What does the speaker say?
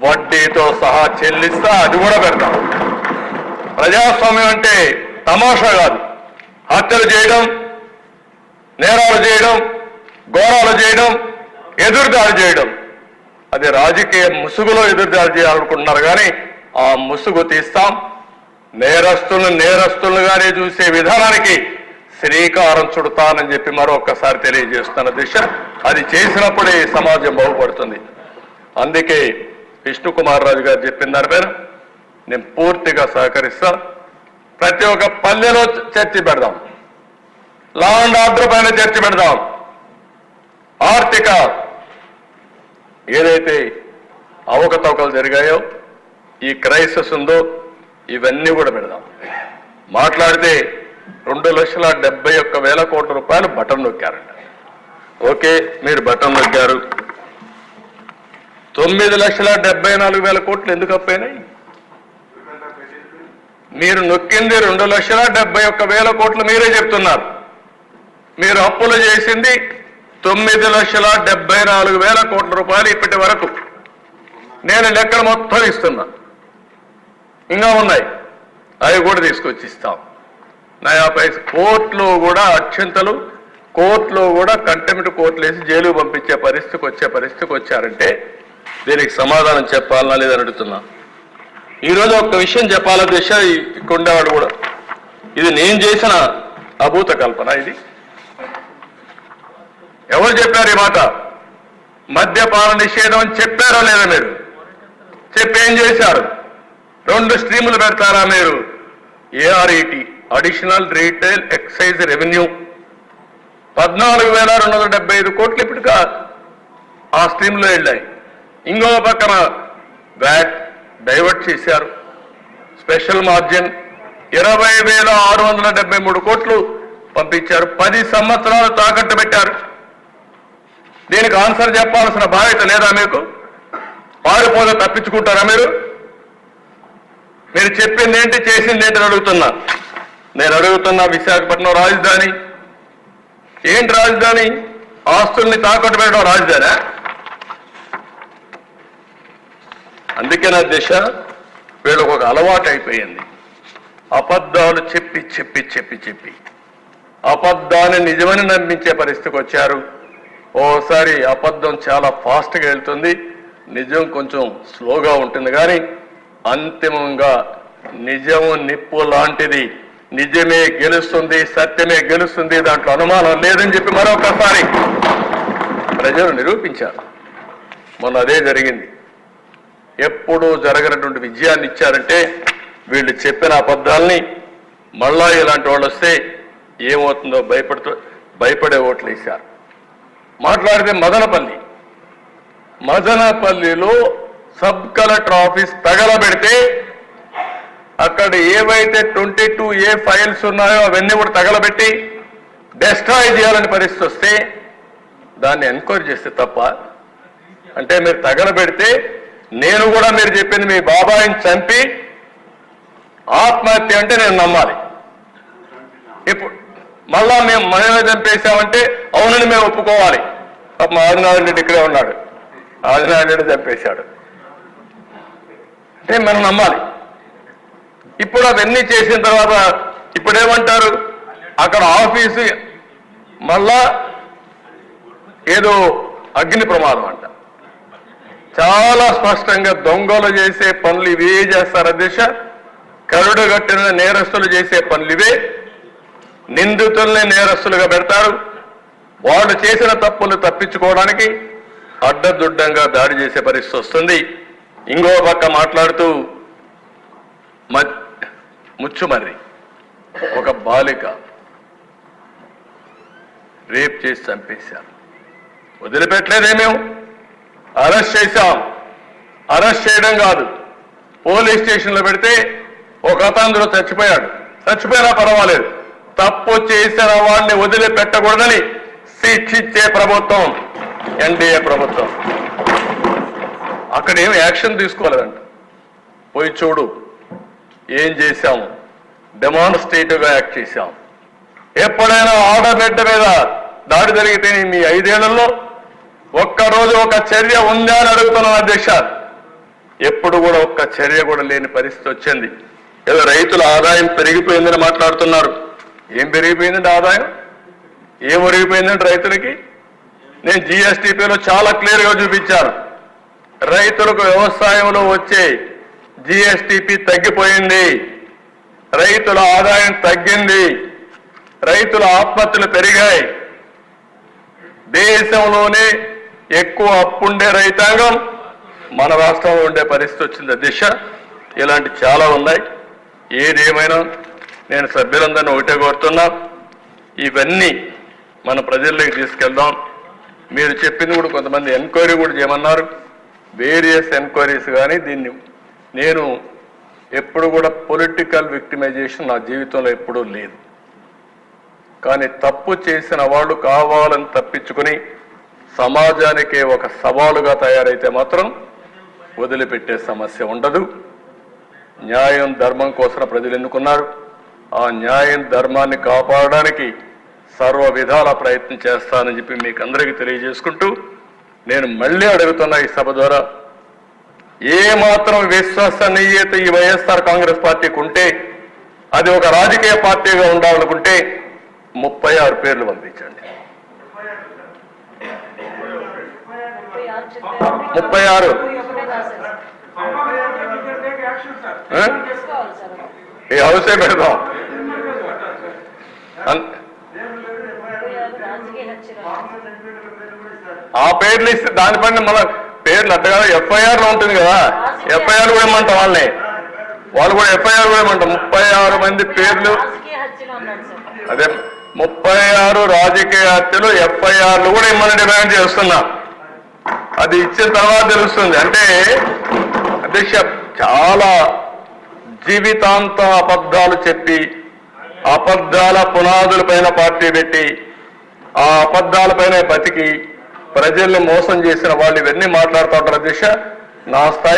వడ్డీతో సహా చెల్లిస్తా అది కూడా పెడతాం. ప్రజాస్వామ్యం అంటే తమాషా కాదు. హత్యలు చేయడం నేరాలు చేయడం ఘోరాలు చేయడం ఎదురుదాడి చేయడం. అది రాజకీయ ముసుగులో ఎదురుదాడి చేయాలనుకుంటున్నారు కానీ ఆ ముసుగు తీస్తాం. నేరస్తులను నేరస్తులుగానే చూసే విధానానికి శ్రీకారం చుడతానని చెప్పి మరొక్కసారి తెలియజేస్తున్న దిశ అది చేసినప్పుడే సమాజం బాగుపడుతుంది అందుకే విష్ణు కుమార్ రాజు గారు చెప్పిన దాని నేను పూర్తిగా సహకరిస్తా. ప్రతి ఒక్క పల్లెలో చర్చి పెడదాం. లా అండ్ ఆర్డర్ పైన చర్చి పెడదాం. ఆర్థిక ఏదైతే అవకతవకలు జరిగాయో ఈ క్రైసిస్ ఉందో ఇవన్నీ కూడా పెడదాం. మాట్లాడితే రెండు లక్షల డెబ్బై ఒక్క వేల కోట్ల రూపాయలు బటన్ నొక్కారంట. ఓకే మీరు బటన్ నొక్కారు. తొమ్మిది లక్షల డెబ్బై నాలుగు వేల కోట్లు ఎందుకు అప్పైనాయి మీరు నొక్కింది రెండు లక్షల డెబ్బై ఒక్క వేల కోట్లు మీరే చెప్తున్నారు. మీరు అప్పులు చేసింది తొమ్మిది లక్షల డెబ్బై నాలుగు వేల కోట్ల రూపాయలు ఇప్పటి వరకు. నేను లెక్కలు మొత్తం ఇస్తున్నా. ఇంకా ఉన్నాయి. అవి కూడా తీసుకొచ్చి ఇస్తాం నయా పైస కోర్టులో కూడా అత్యంతలు. కోర్టులో కూడా కంటెంప్ట్ కోర్టులు వేసి జైలు పంపించే పరిస్థితికి వచ్చే పరిస్థితికి వచ్చారంటే దీనికి సమాధానం చెప్పాలన్నా లేదని అడుగుతున్నా. ఈరోజు ఒక విషయం చెప్పాల దిశ ఇక్కడ ఉండేవాడు కూడా. ఇది నేను చేసిన అభూత కల్పన ఇది. ఎవరు చెప్పారు ఈ మాట? మద్యపాన నిషేధం అని చెప్పారా లేదా మీరు? చెప్పి ఏం చేశారు? రెండు స్ట్రీములు పెడతారా మీరు? ARET additional retail excise revenue పద్నాలుగు వేల రెండు వందల డెబ్బై ఐదు కోట్లు ఇప్పటికా ఆ స్ట్రీమ్లో వెళ్ళాయి. ఇంకో పక్కన వ్యాట్ డైవర్ట్ చేశారు. స్పెషల్ మార్జిన్ ఇరవై వేల ఆరు వందల డెబ్బై మూడు కోట్లు పంపించారు. పది సంవత్సరాలు తాకట్టు పెట్టారు. దీనికి ఆన్సర్ చెప్పాల్సిన బాధ్యత లేదా మీకు? పారిపోతే తప్పించుకుంటారా మీరు? మీరు చెప్పింది ఏంటి చేసింది ఏంటి అడుగుతున్నా. నేను అడుగుతున్నా విశాఖపట్నం రాజధాని. ఏంటి రాజధాని? ఆస్తుల్ని తాకట్టు పెట్టడం రాజధాని? అందుకే నా దిశ వీళ్ళకు ఒక అలవాటు అయిపోయింది. అబద్ధాలు చెప్పి చెప్పి చెప్పి చెప్పి. అబద్ధాన్ని నిజమని నమ్మించే పరిస్థితికి వచ్చారు. ఓసారి అబద్ధం చాలా ఫాస్ట్గా వెళ్తుంది. నిజం కొంచెం స్లోగా ఉంటుంది కానీ అంతిమంగా నిజము నిప్పు లాంటిది. నిజమే గెలుస్తుంది సత్యమే గెలుస్తుంది దాంట్లో అనుమానం లేదని చెప్పి మరొకసారి ప్రజలు నిరూపించారు. మొన్న అదే జరిగింది. ఎప్పుడూ జరగనటువంటి విజయాన్ని ఇచ్చారంటే వీళ్ళు చెప్పిన అబద్ధాలని మళ్ళా ఇలాంటి వాళ్ళు వస్తే ఏమవుతుందో భయపడుతూ భయపడే ఓట్లు వేశారు. మాట్లాడితే మదనపల్లి. మదనపల్లిలో సబ్ కలెక్టర్ ఆఫీస్ తగలబెడితే అక్కడ ఏవైతే ట్వంటీ టూ ఏ ఫైల్స్ ఉన్నాయో అవన్నీ కూడా తగలబెట్టి డెస్ట్రాయ్ చేయాలని పరిస్థితి వస్తే దాన్ని ఎంక్వైరీ చేస్తే తప్ప అంటే మీరు తగలబెడితే నేను కూడా మీరు చెప్పింది మీ బాబాయిని చంపి ఆత్మహత్య అంటే నేను నమ్మాలి. ఇప్పుడు మళ్ళా మేము మనమే చంపేశామంటే అవునని మేము ఒప్పుకోవాలి. పాపం ఆదినారాయణ రెడ్డి ఇక్కడే ఉన్నాడు. ఆదినారాయణ రెడ్డి చంపేశాడు. అంటే మనం నమ్మాలి. ఇప్పుడు అవన్నీ చేసిన తర్వాత ఇప్పుడేమంటారు? అక్కడ ఆఫీసు మళ్ళా ఏదో అగ్ని ప్రమాదం అంట. చాలా స్పష్టంగా దొంగలు చేసే పనులు ఇవే చేస్తారు అధ్యక్ష కరుడుగట్టిన నేరస్తులు చేసే పనులు ఇవే? నిందితుల్ని నేరస్తులుగా పెడతారు. వాళ్ళు చేసిన తప్పులు తప్పించుకోవడానికి అడ్డదుడ్డంగా దాడి చేసే పరిస్థితి వస్తుంది. ఇంకో పక్క మాట్లాడుతూ ముచ్చుమర్రి ఒక బాలిక రేప్ చేసి చంపేశారు. వదిలిపెట్టలేదేమేమో అరెస్ట్ చేశాం. అరెస్ట్ చేయడం కాదు. పోలీస్ స్టేషన్లో పెడితే ఒక అతను చచ్చిపోయాడు. చచ్చిపోయినా పర్వాలేదు. తప్పు చేసిన వాడిని వదిలిపెట్టకూడదని శిక్షించే ప్రభుత్వం ఎన్డీఏ ప్రభుత్వం. అక్కడ ఏం యాక్షన్ తీసుకోలేదంట. పోయి చూడు. ఏం చేశాము డెమాన్స్ట్రేటివ్గా యాక్ట్ చేశాం. ఎప్పుడైనా ఆడబిడ్డ మీద దాడి జరిగితే మీ ఐదేళ్ళలో ఒక్కరోజు ఒక చర్య ఉందా అని అడుగుతున్నాను అధ్యక్ష. ఎప్పుడు కూడా ఒక్క చర్య కూడా లేని పరిస్థితి వచ్చింది. ఏదో రైతుల ఆదాయం పెరిగిపోయిందని మాట్లాడుతున్నారు. ఏం పెరిగిపోయిందండి ఆదాయం? ఏం ఒరిగిపోయిందండి రైతులకి? నేను జిఎస్టిపిలో చాలా క్లియర్గా చూపించాను. రైతులకు వ్యవసాయంలో వచ్చే జిఎస్టిపి తగ్గిపోయింది. రైతుల ఆదాయం తగ్గింది. రైతుల ఆత్మహత్యలు పెరిగాయి. దేశంలోనే ఎక్కువ అప్పుండే రైతాంగం మన రాష్ట్రంలో ఉండే పరిస్థితి వచ్చింది. దిశ ఇలాంటి చాలా ఉన్నాయి. ఏదేమైనా నేను సభ్యులందరినీ ఒకటే కోరుతున్నా ఇవన్నీ మన ప్రజల్లోకి తీసుకెళ్దాం. మీరు చెప్పింది కూడా కొంతమంది ఎంక్వైరీ కూడా చేయమన్నారు. వేరియస్ ఎంక్వైరీస్ కానీ దీన్ని నేను ఎప్పుడు కూడా పొలిటికల్ విక్టిమైజేషన్ నా జీవితంలో ఎప్పుడూ లేదు. కానీ తప్పు చేసిన వాళ్ళు కావాలని తప్పించుకుని సమాజానికి ఒక సవాలుగా తయారైతే మాత్రం వదిలిపెట్టే సమస్య ఉండదు. న్యాయం ధర్మం కోసం ప్రజలు ఎన్నుకున్నారు. ఆ న్యాయం ధర్మాన్ని కాపాడడానికి సర్వ విధాల ప్రయత్నం చేస్తానని చెప్పి మీకు అందరికీ తెలియజేసుకుంటూ నేను మళ్ళీ అడుగుతున్నా ఈ సభ ద్వారా ఏ మాత్రం విశ్వసనీయత ఈ వైఎస్ఆర్ కాంగ్రెస్ పార్టీకి ఉంటే అది ఒక రాజకీయ పార్టీగా ఉండాలనుకుంటే ముప్పై ఆరు పేర్లు పంపించండి. ముప్పై ఆరు. ఈ హౌసే పెడదాం? ఆ పేర్లు ఇస్తే దానిపైన మన పేర్లు అట్టగా ఎఫ్ఐఆర్లో ఉంటుంది కదా. ఎఫ్ఐఆర్ కూడా ఇమ్మంటాం వాళ్ళని. వాళ్ళు కూడా ఎఫ్ఐఆర్ కూడా ఇమ్మంటాం. ముప్పై ఆరు మంది పేర్లు. అదే ముప్పై ఆరు రాజకీయ హత్యలు ఎఫ్ఐఆర్లు కూడా ఇమ్మని డిమాండ్ చేస్తున్నా. అది ఇచ్చిన తర్వాత తెలుస్తుంది. అంటే అధ్యక్ష చాలా జీవితాంత అబద్ధాలు చెప్పి అబద్ధాల పునాదుల పైన పార్టీ పెట్టి ఆ అబద్ధాలపైనే బతికి ప్రజల్ని మోసం చేసిన వాళ్ళు ఇవన్నీ మాట్లాడుతూ ఉంటారు అధ్యక్ష. నా స్థాయి